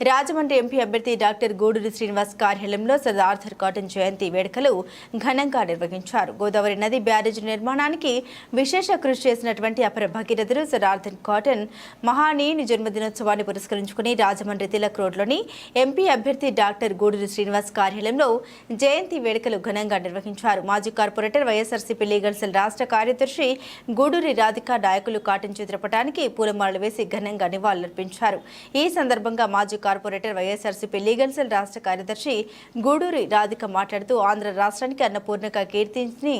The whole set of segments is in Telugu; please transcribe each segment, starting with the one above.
రాజమండ్రి ఎంపీ అభ్యర్థి డాక్టర్ గూడూరి శ్రీనివాస్ కార్యాలయంలో సర్ ఆర్థర్ కాటన్ జయంతి వేడుకలు ఘనంగా నిర్వహించారు. గోదావరి నది బ్యారేజ్ నిర్మాణానికి విశేష కృషి చేసినటువంటి అపర భగీరథులు సర్ ఆర్థర్ కాటన్ మహానీయుని జన్మదినోత్సవాన్ని పురస్కరించుకుని రాజమండ్రి తిలక్ రోడ్లోని ఎంపీ అభ్యర్థి డాక్టర్ గూడూరి శ్రీనివాస్ కార్యాలయంలో జయంతి వేడుకలు ఘనంగా నిర్వహించారు. మాజీ కార్పొరేటర్ వైఎస్ఆర్సీపీ లీగల్ సెల్ రాష్ట్ర కార్యదర్శి గూడూరి రాధిక నాయకులు కాటన్ చిత్రపటానికి పూలమాలలు వేసి ఘనంగా నివాళులర్పించారు. ఈ సందర్భంగా మాజీ కార్పొరేటర్ వైఎస్ఆర్సీపీ లీగల్ సెల్ రాష్ట్ర కార్యదర్శి గూడూరి రాధిక మాట్లాడుతూ ఆంధ్ర రాష్ట్రానికి అన్నపూర్ణగా కీర్తిని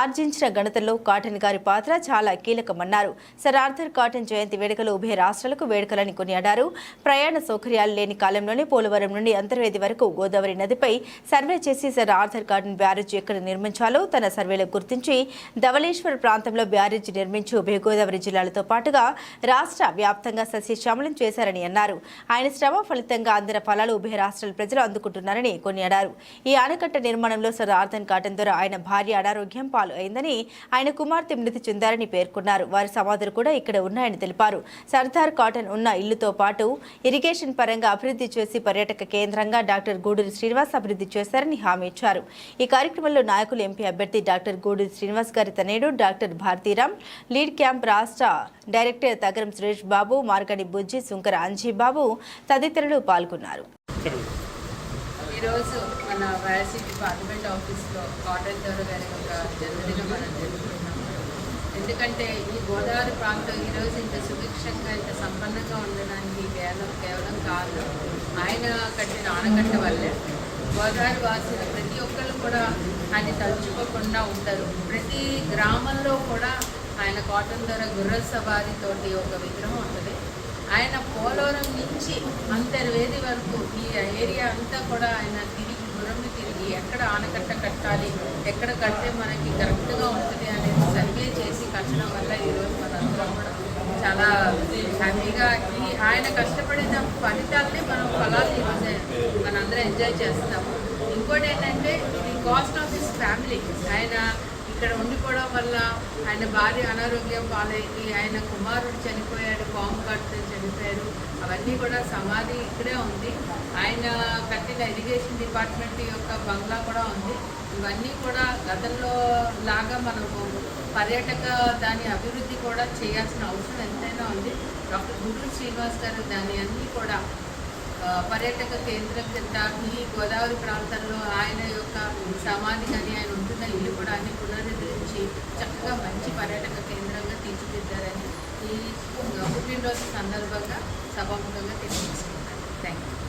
ఆర్జించిన ఘనతలో కాటన్ గారి పాత్ర చాలా కీలకమన్నారు. సర్ ఆర్థర్ కాటన్ జయంతి వేడుకలు ఉభయ రాష్ట్రాలకు వేడుకలని కొనియాడారు. ప్రయాణ సౌకర్యాలు లేని కాలంలోనే పోలవరం నుండి అంతర్వేది వరకు గోదావరి నదిపై సర్వే చేసి సర్ ఆర్థర్ కాటన్ బ్యారేజ్ ఎక్కడ నిర్మించాలో తన సర్వేలో గుర్తించి ధవళేశ్వర ప్రాంతంలో బ్యారేజ్ నిర్మించి ఉభయ గోదావరి జిల్లాలతో పాటుగా రాష్ట్ర వ్యాప్తంగా సస్యశ్యామలం చేశారని అన్నారు. ఆయన శ్రమ ఫలితంగా అందిన ఫలాలు ఉభయ రాష్ట్రాల ప్రజలు అందుకుంటున్నారని కొనియాడారు. ఈ ఆనకట్ట నిర్మాణంలో సర్ ఆర్థన్ కాటన్ ద్వారా ఆయన భార్య అనారోగ్యం పాలు అయిందని ఆయన కుమార్తె మృతి చెందారని పేర్కొన్నారు. వారి సమాధులు కూడా ఇక్కడ ఉన్నాయని తెలిపారు. సర్దార్ కాటన్ ఉన్న ఇల్లుతో పాటు ఇరిగేషన్ పరంగా అభివృద్ధి చేసి పర్యాటక కేంద్రంగా డాక్టర్ గూడూరి శ్రీనివాస్ అభివృద్ధి చేశారని హామీ ఇచ్చారు. ఈ కార్యక్రమంలో నాయకులు ఎంపీ అభ్యర్థి డాక్టర్ గూడూరి శ్రీనివాస్ గారి తనేడు డాక్టర్ భారతీరామ్ లీడ్ క్యాంప్ రాష్ట్ర డైరెక్టర్ తగరం సురేష్ బాబు మార్గడి బుజ్జి సుంకర అంజీబాబు తదితరులు పాల్గొన్నారు. ఈరోజు మన వైఎస్సీ పార్లమెంట్ ఆఫీస్లో కాటన్ దొర గారి యొక్క జన్మదినం మనం జరుపుకుంటున్నాము ఎందుకంటే ఈ గోదావరి ప్రాంతం ఈరోజు ఇంత సుభిక్షంగా ఇంత సంపన్నంగా ఉండడానికి కేవలం కేవలం కారణం ఆయన కట్టిన ఆనకట్ట వల్లే. గోదావరి వాసులు ప్రతి ఒక్కరు కూడా ఆయన తలుచుకోకుండా ఉంటారు ప్రతి గ్రామంలో కూడా ఆయన కాటన్ ధర గుర్ర సవారితోటి ఒక విగ్రహం ఉంటుంది. ఆయన పోలవరం నుంచి అంతర్వేది వరకు ఈ ఏరియా అంతా కూడా ఆయన తిరిగి గురండి తిరిగి ఎక్కడ ఆనకట్ట కట్టాలి ఎక్కడ కడితే మనకి కరెక్ట్గా ఉంటుంది అనేది సర్వే చేసి కట్టడం వల్ల ఈరోజు మనందరం కూడా చాలా హ్యాపీగా ఈ ఆయన కష్టపడిన ఫలితాలనే మనం ఫలాలు ఈరోజు మనందరం ఎంజాయ్ చేస్తాము ఇంకోటి ఏంటంటే the cost of his family ఆయన ఇక్కడ ఉండిపోవడం వల్ల ఆయన భార్య అనారోగ్యం పాలైంది. ఆయన కుమారుడు చనిపోయాడు పాము కట్టు చనిపోయారు. అవన్నీ కూడా సమాధి ఇక్కడే ఉంది. ఆయన కట్టిన ఇరిగేషన్ డిపార్ట్మెంట్ యొక్క బంగ్లా కూడా ఉంది. ఇవన్నీ కూడా గతంలో లాగా మనకు పర్యాటక దాని అభివృద్ధి కూడా చేయాల్సిన అవసరం ఎంతైనా ఉంది. డాక్టర్ గుంటూరు శ్రీనివాస్ గారు దాని అన్నీ కూడా పర్యాటక కేంద్రం కింద ఈ గోదావరి ప్రాంతంలో ఆయన యొక్క సమాధి కానీ ఆయన ఉంటున్న ఇల్లు కూడా అన్ని చక్కగా మంచి పర్యాటక కేంద్రంగా తీర్చిదిద్దారని ఈ పుట్టినరోజు సందర్భంగా సభాముఖంగా తెలియజేసుకుంటాను థ్యాంక్ యూ